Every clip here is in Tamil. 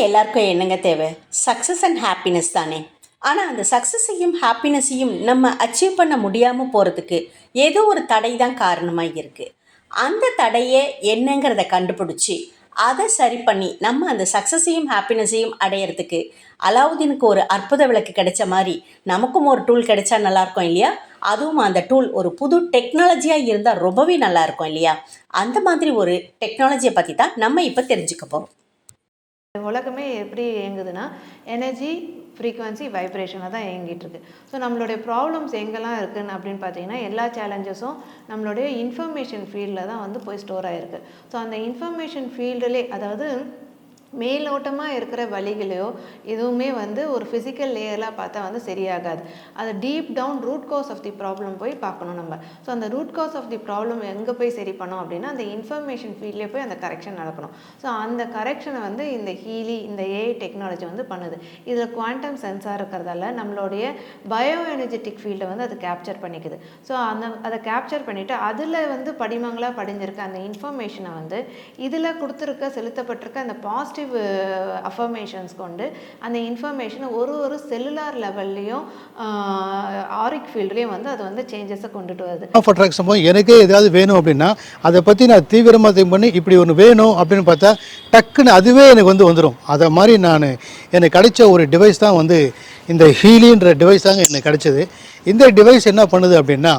எல்லாருக்கும் என்னங்க தேவை? சக்ஸஸ் அண்ட் ஹாப்பினஸ் தானே. ஆனால் அந்த சக்ஸஸையும் ஹாப்பினஸையும் நம்ம அச்சீவ் பண்ண முடியாமல் போகிறதுக்கு ஏதோ ஒரு தடை தான் காரணமாக இருக்குது அந்த தடையை என்னங்கிறத கண்டுபிடிச்சி அதை சரி பண்ணி நம்ம அந்த சக்ஸஸையும் ஹாப்பினஸையும் அடையிறதுக்கு அலாவுதீனுக்கு ஒரு அற்புத விளக்கு கிடைச்ச மாதிரி நமக்கும் ஒரு டூல் கிடைச்சா நல்லாயிருக்கும் இல்லையா? அதுவும் அந்த டூல் ஒரு புது டெக்னாலஜியாக இருந்தால் ரொம்பவே நல்லாயிருக்கும் இல்லையா? அந்த மாதிரி ஒரு டெக்னாலஜியை பற்றி தான் நம்ம இப்போ தெரிஞ்சுக்க போகிறோம் உலகமே எப்படி இயங்குதுன்னா எனர்ஜி ஃப்ரீக்குவன்சி வைப்ரேஷனில் தான் இயங்கிட்டு இருக்கு. ஸோ நம்மளுடைய ப்ராப்ளம்ஸ் எங்கெல்லாம் இருக்குன்னு அப்படின்னு பார்த்தீங்கன்னா எல்லா சேலஞ்சஸும் நம்மளுடைய இன்ஃபர்மேஷன் ஃபீல்டில் தான் வந்து போய் ஸ்டோர் ஆகிருக்கு ஸோ அந்த இன்ஃபர்மேஷன் ஃபீல்டுலே அதாவது மேலோட்டமாக இருக்கிற வழிகளையோ எதுவுமே வந்து ஒரு ஃபிசிக்கல் லேயரில் பார்த்தா வந்து சரியாகாது. அது deep down root cause of the problem போய் பார்க்கணும் நம்ம. ஸோ அந்த root cause of the problem எங்கே போய் சரி பண்ணோம் அப்படின்னா அந்த இன்ஃபர்மேஷன் ஃபீல்ட்லேயே போய் அந்த கரெக்ஷன் நடக்கணும். ஸோ அந்த கரெக்ஷனை வந்து இந்த ஹீலி இந்த ஏஐ டெக்னாலஜி வந்து பண்ணுது. இதில் குவாண்டம் சென்சார் இருக்கிறதால நம்மளுடைய பயோ எனர்ஜெட்டிக் ஃபீல்டை வந்து அது கேப்சர் பண்ணிக்குது. ஸோ அந்த அதை கேப்சர் பண்ணிவிட்டு அதில் வந்து படிமங்களாக படிஞ்சிருக்க அந்த இன்ஃபர்மேஷனை வந்து இதில் கொடுத்துருக்க செலுத்தப்பட்டிருக்க அந்த பாசிட்டிவ் அஃபர்மேஷன்ஸ் uh, கொண்டு அந்த இன்ஃபர்மேஷனை ஒரு ஒரு செல்லுலார் லெவல்லையும் ஆரிக் ஃபீல்ட்லேயும் வந்து அது வந்து சேஞ்சஸை கொண்டுட்டு வருது. ஆஃப் அட்ராக்ஷன் எனக்கே ஏதாவது வேணும் அப்படின்னா அதை பற்றி நான் தீவிரமாக திங்க் பண்ணி இப்படி ஒன்று வேணும் அப்படின்னு பார்த்தா டக்குன்னு அதுவே எனக்கு வந்து வந்துடும் அதை மாதிரி நான் எனக்கு கிடைச்ச ஒரு டிவைஸ் தான் வந்து இந்த ஹீலின்ற டிவைஸ் தாங்க எனக்கு கிடைச்சது. இந்த டிவைஸ் என்ன பண்ணுது அப்படின்னா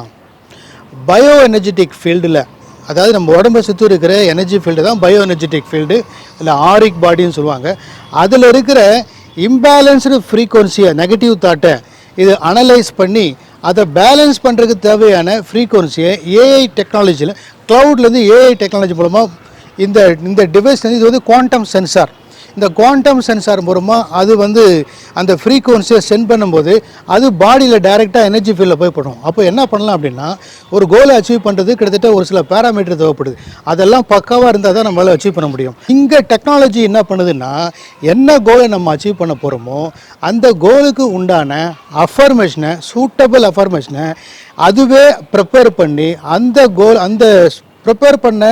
பயோ எனர்ஜெட்டிக் ஃபீல்டில் அதாவது நம்ம உடம்பை சுற்றி இருக்கிற எனர்ஜி ஃபீல்டு தான் பயோ எனர்ஜெட்டிக் ஃபீல்டு இல்லை ஆரிக் பாடின்னு சொல்லுவாங்க. அதில் இருக்கிற இம்பேலன்ஸ்டு ஃப்ரீக்குவன்சியை நெகட்டிவ் தாட்டை இது அனலைஸ் பண்ணி அதை பேலன்ஸ் பண்ணுறதுக்கு தேவையான ஃப்ரீக்குவன்சியை ஏஐ டெக்னாலஜியில் க்ளவுட்லேருந்து ஏஐ டெக்னாலஜி மூலமாக இந்த இந்த டிவைஸ் வந்து இது வந்து குவாண்டம் சென்சார் இந்த குவாண்டம் சென்சார் மூலமாக அது வந்து அந்த ஃப்ரீக்குவன்சியை சென்ட் பண்ணும்போது அது பாடியில் டைரெக்டாக எனர்ஜி ஃபீல்டில் போய் படும். அப்போ என்ன பண்ணலாம் அப்படின்னா ஒரு கோலை அச்சீவ் பண்ணுறது கிட்டத்தட்ட ஒரு சில பேராமீட்டர் தேவைப்படுது. அதெல்லாம் பக்காவாக இருந்தால் தான் நம்மளால் அச்சீவ் பண்ண முடியும். இங்கே டெக்னாலஜி என்ன பண்ணுதுன்னா என்ன கோலை நம்ம அச்சீவ் பண்ண போகிறோமோ அந்த கோலுக்கு உண்டான அஃபர்மேஷனை சூட்டபிள் அஃபர்மேஷனை அதுவே ப்ரிப்பேர் பண்ணி அந்த கோல் அந்த ப்ரிப்பேர் பண்ண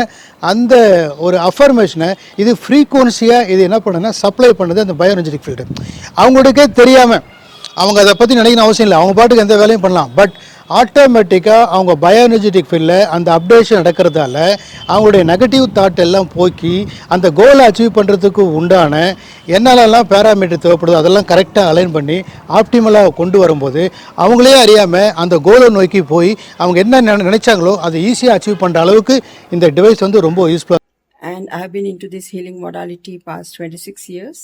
அந்த ஒரு அஃபர்மேஷனை இது ஃப்ரீக்குவன்சியாக இது என்ன பண்ணுன்னா சப்ளை பண்ணுது அந்த பயோஎனர்ஜெட்டிக் ஃபீல்டு அவங்களுக்கே தெரியாமல் அவங்க அதை பற்றி நினைக்கணும் அவசியம் இல்லை. அவங்க பாட்டுக்கு எந்த வேலையும் பண்ணலாம். பட் ஆட்டோமேட்டிக்காக அவங்க பயோஎனர்ஜெட்டிக் ஃபீல்டில் அந்த அப்டேஷன் நடக்கிறதால அவங்களுடைய நெகட்டிவ் தாட் எல்லாம் போக்கி அந்த கோலை அச்சீவ் பண்ணுறதுக்கு உண்டான என்னாலெல்லாம் பேராமீட்டர் தேவைப்படுதோ அதெல்லாம் கரெக்டாக அலைன் பண்ணி ஆப்டிமலாக கொண்டு வரும்போது அவங்களே அறியாமல் அந்த கோலை நோக்கி போய் அவங்க என்ன நினை- நினைச்சாங்களோ அதை ஈஸியாக அச்சீவ் பண்ணுற அளவுக்கு இந்த டிவைஸ் வந்து ரொம்ப யூஸ்ஃபுல்லாக and in been into this healing modality past 26 years,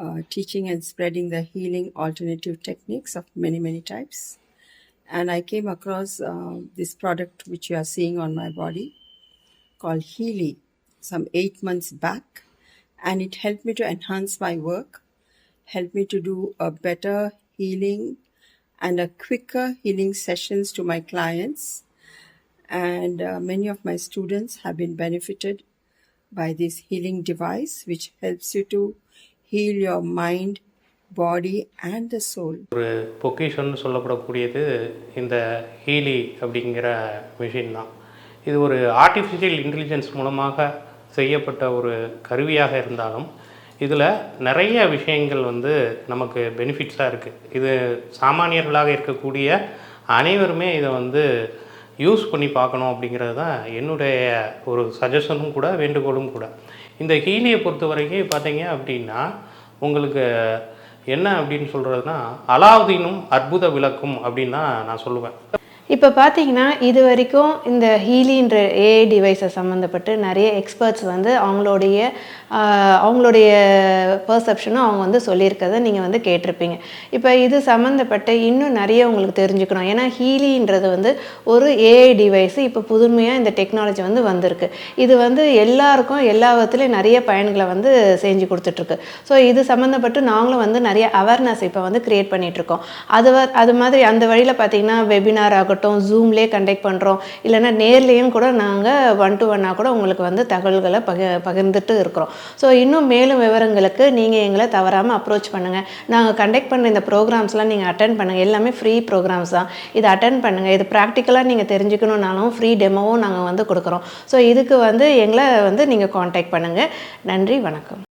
uh, teaching and spreading the healing alternative techniques of many many types. And I came across uh, this product which you are seeing on my body called Healy some eight months back, and it helped me to enhance my work, helped me to do a better healing and a quicker healing sessions to my clients and uh, many of my students have been benefited by this healing device which helps you to heal your mind body and the soul ஒரு பொக்கேஷன் சொல்லப்படக்கூடியது இந்த ஹீலி அப்படிங்கிற மிஷின் தான். இது ஒரு ஆர்டிஃபிஷியல் இன்டெலிஜென்ஸ் மூலமாக செய்யப்பட்ட ஒரு கருவியாக இருந்தாலும் இதில் நிறைய விஷயங்கள் வந்து நமக்கு பெனிஃபிட்ஸாக இருக்குது இது சாமானியர்களாக இருக்கக்கூடிய அனைவருமே இதை வந்து யூஸ் பண்ணி பார்க்கணும் அப்படிங்கிறது தான் என்னுடைய ஒரு சஜஷனும் கூட வேண்டுகோளும் கூட. இந்த ஹீலியை பொறுத்த வரைக்கும் பார்த்தீங்க அப்படின்னா உங்களுக்கு என்ன அப்படின்னு சொல்கிறதுனா அலாவுதீனும் அற்புத விளக்கும் அப்படின்னு தான் நான் சொல்லுவேன். இப்போ பார்த்தீங்கன்னா இது வரைக்கும் இந்த ஹீலின்ற ஏஐ டிவைஸை சம்மந்தப்பட்டு நிறைய எக்ஸ்பர்ட்ஸ் வந்து அவங்களுடைய அவங்களுடைய பர்செப்ஷனும் அவங்க வந்து சொல்லியிருக்கிறத நீங்கள் வந்து கேட்டிருப்பீங்க. இப்போ இது சம்மந்தப்பட்ட இன்னும் நிறைய உங்களுக்கு தெரிஞ்சுக்கணும். ஏன்னா ஹீலின்றது வந்து ஒரு ஏஐ டிவைஸ் இப்போ புதுமையாக இந்த டெக்னாலஜி வந்து வந்திருக்கு. இது வந்து எல்லாருக்கும் எல்லா விதத்துலேயும் நிறைய பயன்களை வந்து செஞ்சு கொடுத்துட்ருக்கு. ஸோ இது சம்மந்தப்பட்டு நாங்களும் வந்து நிறைய அவேர்னஸ் இப்போ வந்து க்ரியேட் பண்ணிகிட்ருக்கோம் அது வ- அது மாதிரி அந்த வழியில் பார்த்தீங்கன்னா வெபினார் ஆகட்டும் ஜூம்லேயே கண்டக்ட் பண்ணுறோம் இல்லைன்னா நேர்லேயும் கூட நாங்கள் ஒன் டு ஒன்னாக கூட உங்களுக்கு வந்து தகவல்களை பக பகிர்ந்துட்டு இருக்கிறோம். ஸோ இன்னும் மேலும் விவரங்களுக்கு நீங்கள் எங்களை தவறாமல் அப்ரோச் பண்ணுங்கள் நாங்கள் கண்டக்ட் பண்ண இந்த ப்ரோக்ராம்ஸ்லாம் நீங்கள் அட்டன் பண்ணுங்கள் எல்லாமே ஃப்ரீ ப்ரோக்ராம்ஸ் தான். இதை அட்டன் பண்ணுங்கள் இது ப்ராக்டிக்கலாக நீங்கள் தெரிஞ்சுக்கணுன்னாலும் ஃப்ரீ டெமோவும் நாங்கள் வந்து கொடுக்குறோம். ஸோ இதுக்கு வந்து எங்களை வந்து நீங்கள் காண்டாக்ட் பண்ணுங்கள் நன்றி வணக்கம்.